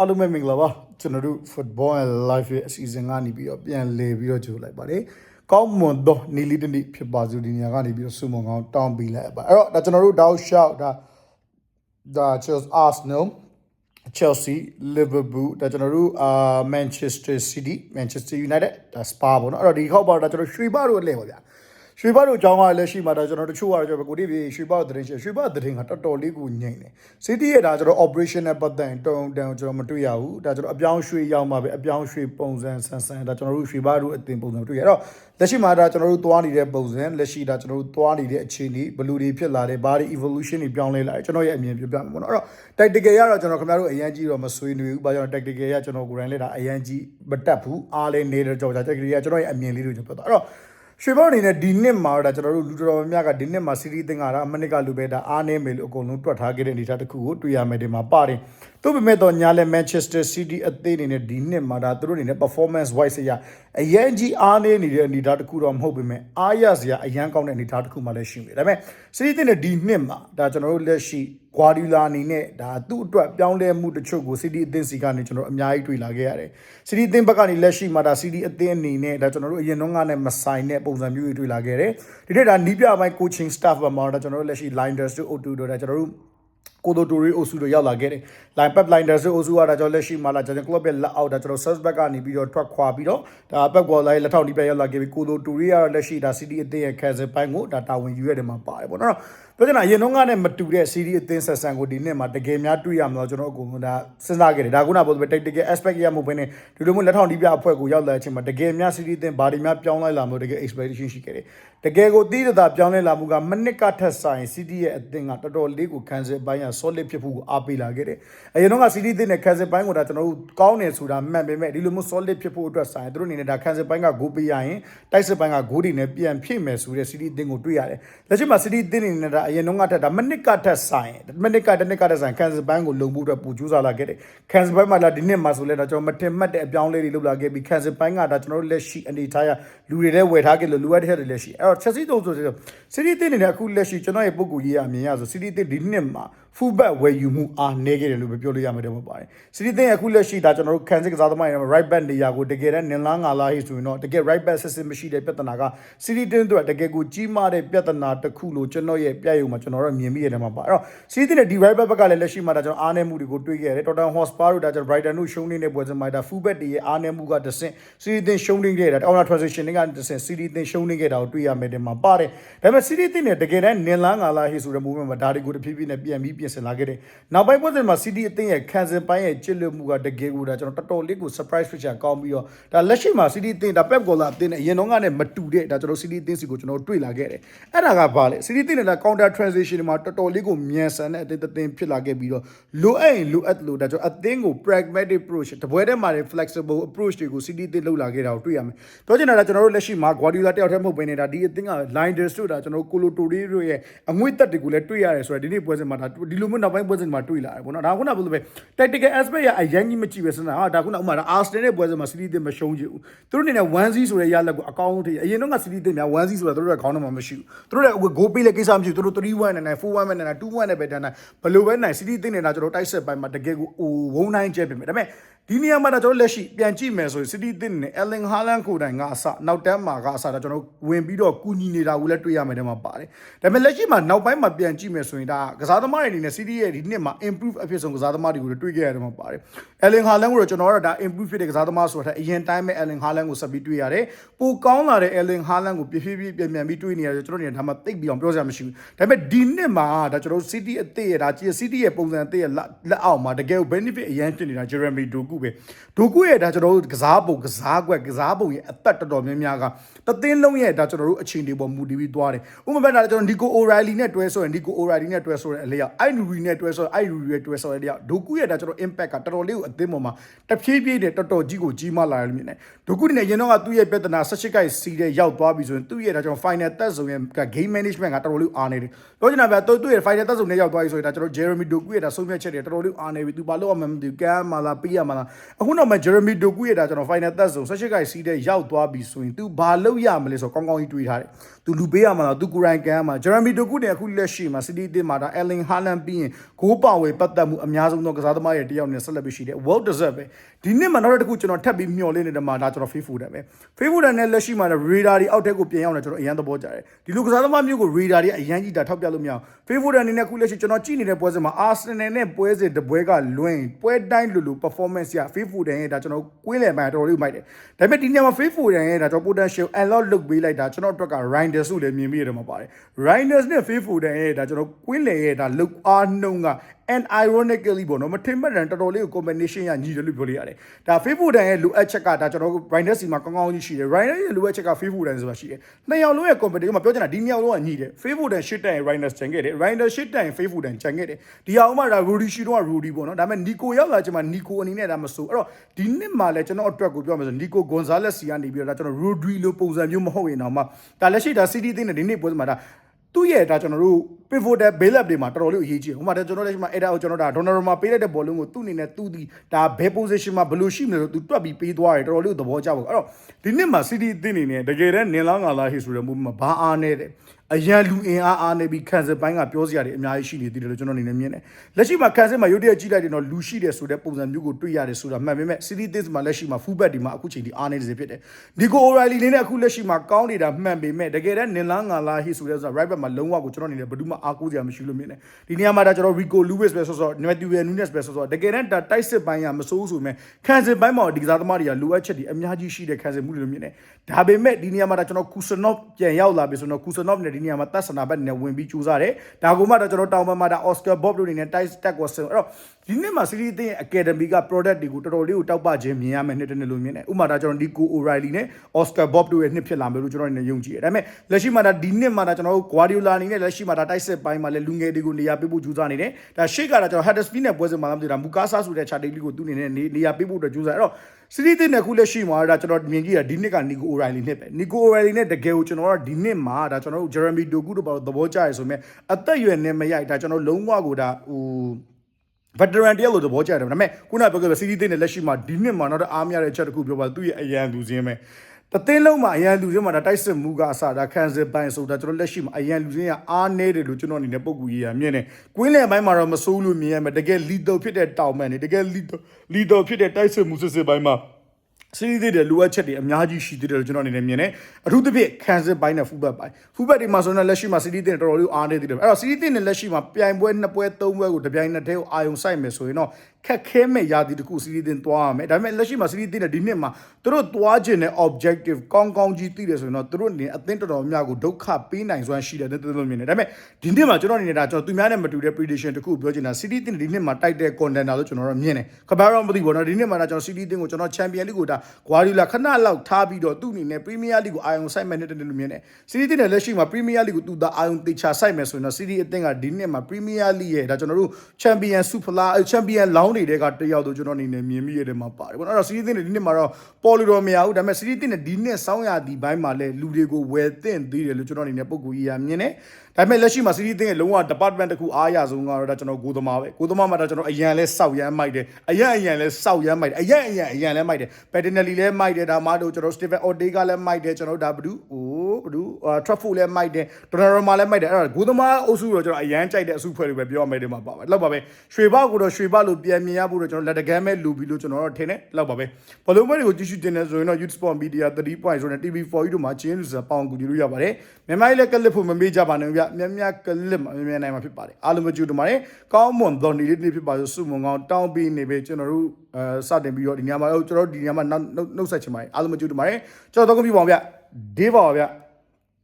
အားလုံးပဲမင်္ဂလာပါကျွန်တော်တို့ football and life ရဲ့အစီအစဉ်ကနေပြီးတော့ပြန်လည်ပြီးတော့ကြိုလိုက်ပါတယ်ကောင်းမွန်သောနီလီတနီဖြစ်ပါစို့ဒီနေရာကနေပြီးတော့စုမုံကောင်းတောင်းပေးလိုက်ပါအဲ့တော့ဒါကျွန်တော်တို့တောက်လျှောက်ဒါဒါ Chelsea Arsenal Chelsea Liverpool ဒါကျွန်တော်တို့အာ Manchester City Manchester United ဒါ Spa ပေါ့နော်အဲ့တော့ဒီခေါက်ပါတော့ဒါကျွန်တော်ရွှေဘတို့အလဲပါဗျာ ရွှေဘတို့အကြောင်းကလည်းရှိမှာဒါကျွန်တော်တို့ချို့ကတော့ကျွန်တော်ကိုတိပြေရွှေဘတို့သတင်းရှိရွှေဘသတင်းကတော်တော်လေးကိုညိမ့်တယ် City ရဲ့ဒါကျွန်တော် operation နဲ့ပတ်သက်ရင်တုံတန်ကျွန်တော်မတွေ့ရဘူးဒါကျွန်တော်အပြောင်းရွှေ့ရောက်မှာပဲအပြောင်းရွှေ့ပုံစံဆန်ဆန်ဒါကျွန်တော်တို့ရွှေဘတို့အတင်ပုံစံမတွေ့ရအဲ့တော့လက်ရှိမှာဒါကျွန်တော်တို့သွားနေတဲ့ပုံစံလက်ရှိဒါကျွန်တော်တို့သွားနေတဲ့အခြေအနေဘယ်လိုတွေဖြစ်လာလဲဘာတွေ evolution တွေပြောင်းလဲလာလဲကျွန်တော်ရဲ့အမြင်ပြောပြမှာပေါ့နော်အဲ့တော့ tactical ရတော့ကျွန်တော်ခင်ဗျားတို့အရန်ကြီးတော့မဆွေးနွေးဘူးဘာကြောင့် tactical ရကျွန်တော်ကိုယ်တိုင်လည်းဒါအရန်ကြီးမတက်ဘူးအားလည်းနေတဲ့ကြောင့် tactical ရကျွန်တော်ရဲ့အမြင်လေးတွေကျွန်တော်ပြောတာအဲ့တော့ ရွှေဘောအနေနဲ့ဒီနှစ်မှာတော့ဒါကျွန်တော်တို့လူတော်တော်များများကဒီနှစ်မှာစီးရီးတင်ကတာအမနစ်ကလူပဲဒါအားနေမယ်လို့အကုန်လုံးတွက်ထားခဲ့တဲ့အနေအထားတစ်ခုကိုတွေ့ရမယ်ဒီမှာပါတယ်။သို့ပေမဲ့တော့ညာလဲ Manchester City အသင်းအနေနဲ့ဒီနှစ်မှာဒါသူတို့အနေနဲ့ performance wise အရအရင်ကြီးအားနေနေတဲ့အနေအထားတစ်ခုတော့မဟုတ်ပေမဲ့အားရစရာအရန်ကောင်းတဲ့အနေအထားတစ်ခုမှလည်းရှိနေတယ်။ဒါပေမဲ့ City တင်တဲ့ဒီနှစ်မှာဒါကျွန်တော်တို့လက်ရှိ Guardiola အနေနဲ့ဒါသူ့အတွက်ပြောင်းလဲမှုတချို့ကို City အသင်းစီကနေကျွန်တော်အများကြီးတွေ့လာခဲ့ရတယ်။ City အသင်းဘက်ကနေလက်ရှိမှာဒါ City အသင်းအနေနဲ့ဒါကျွန်တော်တို့အရင်တော့ကနဲ့မဆိုင်တဲ့ပုံစံမျိုးတွေတွေ့လာခဲ့တယ်။ဒီနေ့ဒါနီးပြပိုင်း coaching staff ဘက်မှာဒါကျွန်တော်တို့လက်ရှိ Linders တို့ O2 တို့ဒါကျွန်တော်တို့ ကိုဒိုတိုရီအိုဆူတို့ရောက်လာခဲ့တယ်။ line pep linders အိုဆူကဒါကျွန်တော်လက်ရှိမှာလာကျွန်တော် club ရဲ့လက်အောက်ဒါကျွန်တော် search back ကနေပြီးတော့ထွက်ခွာပြီးတော့ဒါ pep ကော်လိုက်လက်ထောက်ဒီပြရောက်လာခဲ့ပြီးကိုဒိုတိုရီကတော့လက်ရှိဒါ city အသင်းရဲ့ cancel ပိုင်းကိုဒါတာဝန်ယူရတဲ့မှာပါတယ်ပေါ့နော်။ ပြောချင်တာအရင်တော့ကနဲ့မတူတဲ့ city အသင်းဆက်ဆံကိုဒီနှစ်မှာတကယ်များတွေ့ရမလို့ကျွန်တော်အကုန်လုံးဒါစဉ်းစားခဲ့တယ်။ဒါကုနာပို့ပဲ tactical aspect ရမှုပဲနဲ့ဒီလိုမျိုးလက်ထောက်ဒီပြအဖွဲ့ကိုရောက်လာတဲ့အချိန်မှာတကယ်များ city အသင်းဘာတွေများပြောင်းလဲလာမလို့တကယ် expectation ရှိခဲ့တယ်။တကယ်ကိုတည်တသာပြောင်းလဲလာမှုကမနစ်ကထက်ဆိုင် city ရဲ့အသင်းကတော်တော်လေးကို cancel ပိုင်းက solid ဖြစ်ဖို့ကိုအားပေးလာခဲ့တယ်။အရင်တော့က city အသင်းနဲ့ cancel ပိုင်းကိုဒါကျွန်တော်တို့ကောင်းတယ်ဆိုတာမှန်ပေမဲ့ဒီလိုမျိုး solid ဖြစ်ဖို့အတွက်ဆိုင်သူတို့အနေနဲ့ဒါ cancel ပိုင်းက goal ပေးရရင်တိုက်စစ်ပိုင်းက goal တွေနဲ့ပြန်ဖြည့်မယ်ဆိုတဲ့ city အသင်းကိုတွေ့ရတယ်။လက်ရှိမှာ city အသင်းအနေနဲ့ဒါအရင်တော့ကထက်ဒါမနစ်ကထက်ဆိုင်မနစ်ကတနစ်ကထက်ဆိုင် cancel ပိုင်းကိုလုံဖို့အတွက်ပူကြိုးစားလာခဲ့တယ်။ cancel ပိုင်းမှာလာဒီနှစ်မှာဆိုလဲဒါကျွန်တော်မတင်မှတ်တဲ့အပြောင်းလဲတွေလုပ်လာခဲ့ပြီး cancel ပိုင်းကဒါကျွန်တော်တို့လက်ရှိအနေထားရလူတွေလည်းဝယ်ထားခဲ့လို့လူအပ်တဲ့တွေလည်းရှိအဲ့တော့ Chelsea တို့ဆိုဆို City အသင်းအနေနဲ့အခုလက်ရှိကျွန်တော်ရဲ့ပုံကူရေးရအမြင်ရဆို City အသင်းဒီနှစ်မှာ full back ဝယ်ယူမှုအားနည်းခဲ့တယ်လို့ပဲပြောလို့ရမှာတယ်မပါတယ်။ City အသင်းအခုလက်ရှိဒါကျွန်တော်တို့ခံစစ်ကစားသမားတွေ right back နေရာကိုတကယ်တမ်းနင်လားငါလားဟိဆိုရင်တော့တကယ် right back ဆက်စစ်မရှိတဲ့ပြဿနာက City အသင်းတို့တကယ်ကိုကြီးမားတဲ့ပြဿနာတစ်ခုလို့ကျွန်တော်ရဲ့ပြရုံမှာကျွန်တော်တို့မြင်မိရတယ်မှာပါအဲ့တော့ City နဲ့ဒီ right back ဘက်ကလည်းလက်ရှိမှာဒါကျွန်တော်အားနည်းမှုတွေကိုတွေ့ခဲ့ရတယ် Tottenham Hotspur တို့ဒါကျွန်တော် Brighton တို့ရှုံးနေတဲ့ပွဲစဉ်မှာဒါ full back တွေရဲ့အားနည်းမှုကတဆင့် City အသင်းရှုံးနေခဲ့တာအော်နာ transition တွေကတဆင့် City အသင်းရှုံးနေခဲ့တာကိုတွေ့ရမယ်တဲ့မှာပါတယ်ဒါပေမဲ့ City အသင်းနဲ့တကယ်တမ်းနင်လားငါလားဟိဆိုတဲ့ movement မှာဒါတွေကိုတဖြည်းဖြည်းနဲ့ပြန်ပြီးပြင်ဆင်လာခဲ့တယ်နောက်ပိုင်းပွဲစဉ်မှာ City အသင်းရဲ့ခံစင်ပိုင်းရဲ့ချစ်လွတ်မှုကတကယ်ကိုဒါကျွန်တော်တော်တော်လေးကို surprise feature ကောင်းပြီးတော့ဒါလက်ရှိမှာ City အသင်းဒါ Pep Guardiola အသင်းနဲ့အရင်တော့ကနဲ့မတူတဲ့ဒါကျွန်တော် City အသင်းစီကိုကျွန်တော်တွေ့လာခဲ့တယ်အဲ့ဒါကဘာလဲ City အသင်းနဲ့ counter transition တွေမှာတော်တော်လေးကိုမြန်ဆန်တဲ့အသင်းအသင်းဖြစ်လာခဲ့ပြီးတော့လိုအပ်ရင်လိုအပ်လို့ဒါကျွန်တော်အသင်းကို pragmatic approach တပွဲတည်းမှာ flexible approach တွေကို City အသင်းလုပ်လာခဲ့တာကိုတွေ့ရမယ်ပြောချင်တာကကျွန်တော်တို့လက်ရှိမှာ Guardiola တယောက်တည်းမဟုတ်ဘဲနဲ့ဒါဒီအသင်းက Linders တို့ဒါကျွန်တော် Colo Toure တို့ရဲ့အငွေ့တက်တွေကိုလည်းတွေ့ရတယ်ဆိုတော့ဒီနေ့ပွဲစဉ်မှာဒါဒီလိုမျိုးနောက်ပိုင်းပွဲစဉ်မှာတွေ့လာတယ်ပေါ့နော်ဒါခုနကပြောလို့ပဲ tactical aspect ရအရင်ကြီးမကြည့်ပဲစဉ်းစားဟာဒါခုနဥမာဒါ Arsenal နဲ့ပွဲစဉ်မှာ City အသင်းမရှုံးကြဘူးသူတို့အနေနဲ့1-0ဆိုတဲ့ရလက်ကိုအကောင်းထိအရင်တော့က City အသင်းများ1-0ဆိုတာသူတို့ရဲ့ခေါင်းထဲမှာမရှိဘူးသူတို့ရဲ့ goal ပေးတဲ့ကိစ္စမရှိဘူးသူတို့3-1နဲ့နိုင်4-1နဲ့နိုင်2-1နဲ့ပဲတန်းနိုင်ဘယ်လိုပဲနိုင် City အသင်းနေတာကျွန်တော်တိုက်ဆက်ပိုင်းမှာတကယ်ကိုဝုန်းတိုင်းကျဲပြင်မယ်ဒါပေမဲ့ ဒီနေရာမှာတော့ကျွန်တော်လက်ရှိပြန်ကြည့်မယ်ဆိုရင် City အသင်းနဲ့ Erling Haaland ကိုတိုင်ကအစနောက်တန်းမှာကအစဒါကျွန်တော်ဝင်ပြီးတော့ကူညီနေတာကိုလည်းတွေ့ရမယ်တဲ့မှာပါတယ်ဒါပေမဲ့လက်ရှိမှာနောက်ပိုင်းမှာပြန်ကြည့်မယ်ဆိုရင်ဒါကစားသမားတွေအနေနဲ့ City ရဲ့ဒီနှစ်မှာ improve အဖြစ်ဆုံးကစားသမားတွေကိုတွေ့ခဲ့ရတယ်မှာပါတယ် Erling Haaland ကိုတော့ကျွန်တော်ကတော့ဒါ improve ဖြစ်တဲ့ကစားသမားဆိုတာအရင်တိုင်းပဲ Erling Haaland ကိုဆက်ပြီးတွေ့ရတယ်ပိုကောင်းလာတဲ့ Erling Haaland ကိုပြည့်ပြည့်ပြည့်ပြန်ပြန်ပြီးတွေ့နေရတယ်ကျွန်တော်တို့ဒါမှတိတ်ပြီးအောင်ပြောစရာမရှိဘူးဒါပေမဲ့ဒီနှစ်မှာဒါကျွန်တော် City အသစ်ရဲ့ဒါ City ရဲ့ပုံစံအသစ်ရဲ့လက်အောက်မှာတကယ်ကို benefit အရင်ဖြစ်နေတာ Jeremy Doku ပဲ Doku ရဲ့ဒါကျွန်တော်တို့ကစားပုံကစားကွက်ကစားပုံရဲ့အသက်တော်တော်များများကတသင်းလုံးရဲ့ဒါကျွန်တော်တို့အခြေအနေပေါ်မူတည်ပြီးသွားတယ်ဥပမာဒါကျွန်တော် Nico O'Reilly နဲ့တွဲဆိုရင် Nico O'Reilly နဲ့တွဲဆိုတဲ့အလျောက် Ivory နဲ့တွဲဆိုရင် Ivory နဲ့တွဲဆိုတဲ့အလျောက် Doku ရဲ့ဒါကျွန်တော် impact ကတော်တော်လေးကိုအသင်းပေါ်မှာတဖြည်းဖြည်းနဲ့တော်တော်ကြီးကိုကြီးမားလာတယ်မြင်တယ်ဒုက္ခုနဲ့ရင်တော့ကသူ့ရဲ့ပြဿနာ18ကိုက်စီးတဲ့ရောက်သွားပြီဆိုရင်သူ့ရဲ့ဒါကျွန်တော် final တက်ဆုံရဲ့ game management ကတော်တော်လေးအားနေတယ်ပြောချင်တာဗျာသူ့ရဲ့ final တက်ဆုံနဲ့ရောက်သွားပြီဆိုရင်ဒါကျွန်တော် Jeremy Doku ရဲ့ဒါဆုံးဖြတ်ချက်တွေတော်တော်လေးအားနေပြီသူဘာလို့အောင်မသိဘူးကမ်းမလားပေးရမလားအခုတော့မှ Jeremy Doku ရဲ့ဒါကျွန်တော် final တက်ဆုံ18ကိုက်စီးတဲ့ရောက်သွားပြီဆိုရင်သူဘာလုပ်ရမလဲဆိုတော့ကောင်းကောင်းကြီးတွေးထားတယ်သူသူလူပေးရမှာလားသူကိုယ်တိုင်ကန်ရမှာဂျယ်ရမီတိုကူနဲ့အခုလက်ရှိမှာစီးတီးအသင်းမှာဒါအယ်လင်ဟာလန်ပြီးရင်ဂိုးပါဝယ်ပတ်သက်မှုအများဆုံးသောကစားသမားရဲ့တယောက်နဲ့ဆက်လက်ပြီးရှိတယ် world deserve ပဲဒီနှစ်မှာနောက်တစ်ခုကျွန်တော်ထပ်ပြီးမျှော်လင့်နေတဲ့မှာဒါကျွန်တော် Facebook တယ်ပဲ Facebook တယ်နဲ့လက်ရှိမှာ radar တွေအောက်ထက်ကိုပြင်ရောက်နေကျွန်တော်အရန်သဘောကျတယ်ဒီလိုကစားသမားမျိုးကို radar တွေအရန်ကြီးတာထောက်ပြလို့မရအောင် Facebook တယ်အနေနဲ့အခုလက်ရှိကျွန်တော်ကြည့်နေတဲ့ပွဲစဉ်မှာ Arsenal နဲ့ပွဲစဉ်တပွဲကလွင်ပွဲတိုင်းလူလူ performance ရ Facebook တယ်ရဲ့ဒါကျွန်တော်ကွင်းလည်ပိုင်းတော်တော်လေးမိုက်တယ်ဒါပေမဲ့ဒီနေ့မှာ Facebook တယ်ရဲ့ဒါကျွန်တော် potential unlock လုပ်ပေးလိုက်တာကျွန်တော်အတွက်က Rinders ကိုလည်းမြင်မိရတယ်မှာပါတယ် Rinders နဲ့ Facebook တယ်ရဲ့ဒါကျွန်တော်ကွင်းလည်ရဲ့ဒါလုတ်အားနှုံးက and ironically ပေါ့နော်မထင်မှတ်တယ်တော်တော်လေးကို combination ရညီတယ်လို့ပြောလို့ရတယ်ဒါ Facebook တန်ရဲ့လိုအပ်ချက်ကဒါကျွန်တော်တို့ Rider စီမှာကောင်းကောင်းကြီးရှိတယ် Rider ရဲ့လိုအပ်ချက်က Facebook တန်ဆိုတာရှိတယ်နှစ်ယောက်လုံးရဲ့ competition မှာပြောချင်တာဒီနှစ်ယောက်လုံးကညီတယ် Facebook တန်ရှစ်တန်ရဲ့ Rider ချန်ခဲ့တယ် Rider ရှစ်တန်ရဲ့ Facebook တန်ချန်ခဲ့တယ်ဒီအောင်မှဒါ Rudy ရှိတော့ Rudy ပေါ့နော်ဒါပေမဲ့ Nico ရောက်လာချင်မှာ Nico အနေနဲ့ဒါမဆိုအဲ့တော့ဒီနှစ်မှာလည်းကျွန်တော်အတွက်ကိုပြောမှဆို Nico Gonzalez စီကနေပြီးတော့ဒါကျွန်တော် Rudy လိုပုံစံမျိုးမဟုတ်ရင်တော့မှဒါလက်ရှိဒါ City သိနေတဲ့ဒီနေ့ပွဲမှာဒါ သူ့ရဲ့ဒါကျွန်တော်တို့ pivotal bail up တွေမှာတော်တော်လေးအရေးကြီးတယ်။ဟိုမှာကျွန်တော်လက်ရှိမှာအဲ့ဒါကိုကျွန်တော်ဒါ Donor မှာပေးလိုက်တဲ့ဘောလုံးကိုသူ့အနေနဲ့သူ့ဒီဒါဘယ် position မှာဘယ်လိုရှိမလဲဆိုသူတွက်ပြီးပေးသွားတယ်တော်တော်လေးသဘောကျပါဘူး။အဲ့တော့ဒီနှစ်မှာ City အသင်းအနေနဲ့တကယ်တမ်းနင်လားငါလားဟိဆိုတဲ့မှုမှာဘာအားနေတယ်။ အရန်လူအင်အားအားနေပြီးခံစစ်ပိုင်းကပြောစရာတွေအများကြီးရှိနေသေးတယ်လို့ကျွန်တော်အနေနဲ့မြင်တယ်။လက်ရှိမှာခံစစ်မှာရုတ်တရက်ကြည့်လိုက်တယ်တော့လူရှိတယ်ဆိုတဲ့ပုံစံမျိုးကိုတွေ့ရတယ်ဆိုတာမှန်ပေမဲ့ City အသင်းမှာလက်ရှိမှာ fullback ဒီမှာအခုချိန်ဒီအားနေစေဖြစ်တယ်။ Nico O'Reilly လေးနဲ့အခုလက်ရှိမှာကောင်းနေတာမှန်ပေမဲ့တကယ်တမ်းနင်လားငါလားဟိဆိုတဲ့ဆိုတာ right back မှာလုံးဝကိုကျွန်တော်အနေနဲ့ဘယ်သူမှအားကိုးစရာမရှိလို့မြင်တယ်။ဒီနေရာမှာဒါကျွန်တော် Rico Lewis ပဲဆိုဆို Matthew Nunes ပဲဆိုဆိုတကယ်တမ်းဒါတိုက်စစ်ပိုင်းကမစိုးဆိုမဲ့ခံစစ်ပိုင်းမှာဒီကစားသမားတွေကလိုအပ်ချက်တွေအများကြီးရှိတဲ့ခံစစ်မှုတွေလို့မြင်တယ်။ဒါပေမဲ့ဒီနေရာမှာဒါကျွန်တော် Kusanov ပြန်ရောက်လာပြီဆိုတော့ Kusanov နဲ့ဒီနေရာမှာတတ်ဆနာဘက်နဲ့ဝင်ပြီးကြိုးစားတယ်။ဒါကမှတော့ကျွန်တော်တောင်ပံမှာဒါ Oscar Bob တို့အနေနဲ့ tight stack ကိုဆင်အဲ့တော့ဒီနေ့မှာ City အသင်းရဲ့ Academy က product တွေကိုတော်တော်လေးကိုတောက်ပခြင်းမြင်ရမယ်နှစ်တနေ့လို့မြင်တယ်။ဥပမာဒါကျွန်တော် Nico O'Reilly နဲ့ Oscar Bob တို့ရဲ့နှစ်ဖြစ်လာမယ်လို့ကျွန်တော်အနေနဲ့ယုံကြည်တယ်။ဒါပေမဲ့လက်ရှိမှာဒါဒီနှစ်မှာဒါကျွန်တော်တို့ Guardiola အနေနဲ့လက်ရှိမှာဒါတိုက်စစ်ပိုင်းမှာလည်းလူငယ်တွေကိုနေရာပေးဖို့ကြိုးစားနေတယ်။ဒါရှေ့ကတော့ကျွန်တော် Huddersfield နဲ့ပွဲစဉ်မှာမသိတာ Mukasa ဆိုတဲ့ charter လေးကိုသူ့အနေနဲ့နေရာပေးဖို့အတွက်ကြိုးစားအဲ့တော့ City အသင်းနဲ့ခုလက်ရှိမှာဒါကျွန်တော်မြင်ကြည့်တာဒီနှစ်က Nico O'Reilly နှစ်ပဲ Nico O'Reilly နဲ့တကယ်ကိုကျွန်တော်တို့ဒီနှစ်မှာဒါကျွန်တော်တို့ Jeremy Doku တို့ဘာလို့သဘောကျရဲဆိုမဲ့အသက်အရွယ်နဲ့မရိုက်ဒါကျွန်တော်လုံးဝကိုဒါဟို veteran တယောက်လို့သဘောကျတယ်ဒါပေမဲ့ခုနကပြောခဲ့တဲ့ CD သိတဲ့လက်ရှိမှာဒီနှစ်မှာတော့အားမရတဲ့ချက်တစ်ခုပြောပါသူ့ရဲ့အရန်လူစင်းပဲ တသိန်းလုံးမှာအရန်လူစင်းမှာဒါတိုက်စစ်မှုကအစဒါခံစစ်ပိုင်းဆိုတာကျွန်တော်လက်ရှိမှာအရန်လူစင်းကအားနေတယ်လို့ကျွန်တော်အနေနဲ့ပုံကူရေးရမြင်တယ်ကွင်းလယ်ပိုင်းမှာတော့မစိုးလို့မြင်ရမယ်တကယ် leader ဖြစ်တဲ့တောင်မန်နေတကယ် leader leader ဖြစ်တဲ့တိုက်စစ်မှုစစ်စစ်ပိုင်းမှာစီးသေးတယ်လိုအပ်ချက်တွေအများကြီးရှိသေးတယ်လို့ကျွန်တော်အနေနဲ့မြင်တယ်အထူးသဖြင့်ခံစစ်ပိုင်းနဲ့ဖူးဘက်ပိုင်းဖူးဘက်တွေမှာဆိုတော့လက်ရှိမှာစီးသေးတယ်တော်တော်လေးအားနေသေးတယ်အဲ့တော့စီးသေးတယ်လက်ရှိမှာပြိုင်ပွဲနှစ်ပွဲသုံးပွဲကိုတပြိုင်နက်တည်းကိုအာယုံဆိုင်မယ်ဆိုရင်တော့ ခက်ခဲမဲ့ရာသီတစ်ခုစီးသေးတယ်သွားရမယ်ဒါပေမဲ့လက်ရှိမှာစီးသေးတယ်ဒီနှစ်မှာသူတို့သွားခြင်းနဲ့ objective ကောင်းကောင်းကြီးသိတယ်ဆိုရင်တော့သူတို့အနေနဲ့အသင်းတော်တော်များကိုဒုက္ခပေးနိုင်စွမ်းရှိတယ်တဲ့တော်တော်မြင်တယ်ဒါပေမဲ့ဒီနှစ်မှာကျွန်တော်အနေနဲ့ဒါကျွန်တော်သူများနဲ့မတူတဲ့ prediction တစ်ခုပြောချင်တာ City တင်ဒီနှစ်မှာတိုက်တဲ့ contender လို့ကျွန်တော်တို့မြင်တယ်ခဘာရောမသိဘူးနော်ဒီနှစ်မှာဒါကျွန်တော် City တင်ကိုကျွန်တော် Champion League ကိုဒါ Guardiola ခဏလောက်ထားပြီးတော့သူ့အနေနဲ့ Premier League ကိုအာရုံစိုက်မဲ့တဲ့လို့မြင်တယ် City တင်တဲ့လက်ရှိမှာ Premier League ကိုသူသာအာရုံတေချာစိုက်မယ်ဆိုရင်တော့ City အသင်းကဒီနှစ်မှာ Premier League ရဲ့ဒါကျွန်တော်တို့ Champion Super Champion လောင်းတွေကတယောက်တော့ကျွန်တော်အနေနဲ့မြင်မိရတဲ့မှာပါတယ်ပေါ့နော်အဲ့တော့ City တင်တဲ့ဒီနှစ်မှာတော့ပေါ်လို့တော့မရဘူးဒါပေမဲ့ City တင်တဲ့ဒီနှစ်စောင်းရဒီဘိုင်းမှာလည်းလူတွေကိုဝယ်သင့်သေးတယ်လို့ကျွန်တော်အနေနဲ့ပုံကူကြီးရမြင်တယ်ဒါပေမဲ့လက်ရှိမှာ City တင်ရဲ့လုံးဝ department တစ်ခုအားရဆုံးကတော့ဒါကျွန်တော်ကိုသမားပဲကိုသမားမှာဒါကျွန်တော်အရန်လဲစောက်ရမ်းမိုက်တယ်အရန်အရန်လဲစောက်ရမ်းမိုက်တယ်အရန်အရန်အရန်လဲမိုက်တယ် Petinelli လဲမိုက်တယ်ဒါမှတော့ကျွန်တော် Steven Ortega လဲမိုက်တယ်ကျွန်တော်ဒါဘဒူဟိုဘဒူ Truffle လဲမိုက်တယ် Donnarumma လဲမိုက်တယ်အဲ့တော့ကိုသမားအုပ်စုတော့ကျွန်တော်အရန်ကြိုက်တဲ့အစုဖွဲ့တွေပဲပြောရမယ်ဒီမှာပါပါလောက်ပါပဲရွှေဘကိုတော့ရွှေဘလို့ပြန်မြင်ရဖို့တော့ကျွန်တော်လက်တကမ်းပဲလူပြီးလို့ကျွန်တော်တော့ထင်တယ်လောက်ပါပဲဘလုံးမဲတွေကိုကြည့်ရှုတင်နေဆိုရင်တော့ Youth Sport Media 3 point ဆိုတဲ့ TV4 တို့မှာချင်းလူစားပေါင်ကူကြည့်လို့ရပါတယ်မြန်မာကြီးလည်းကလစ်ဖို့မမေ့ကြပါနဲ့ဗျမြတ်မြတ်ကလစ်မှာမြင်နိုင်မှာဖြစ်ပါတယ်အားလုံးပဲကြိုးတပါတယ်ကောင်းမွန်သောနေ့လေးနေ့ဖြစ်ပါလို့စုမုံကောင်းတောင်းပြီးနေပဲကျွန်တော်တို့အဲစတင်ပြီးတော့ဒီညမှာကျွန်တော်တို့ဒီညမှာနှုတ်ဆက်ချင်ပါတယ်အားလုံးပဲကြိုးတပါတယ်ကျွန်တော်တော့ကပြပါအောင်ဗျဒေးပါပါဗျ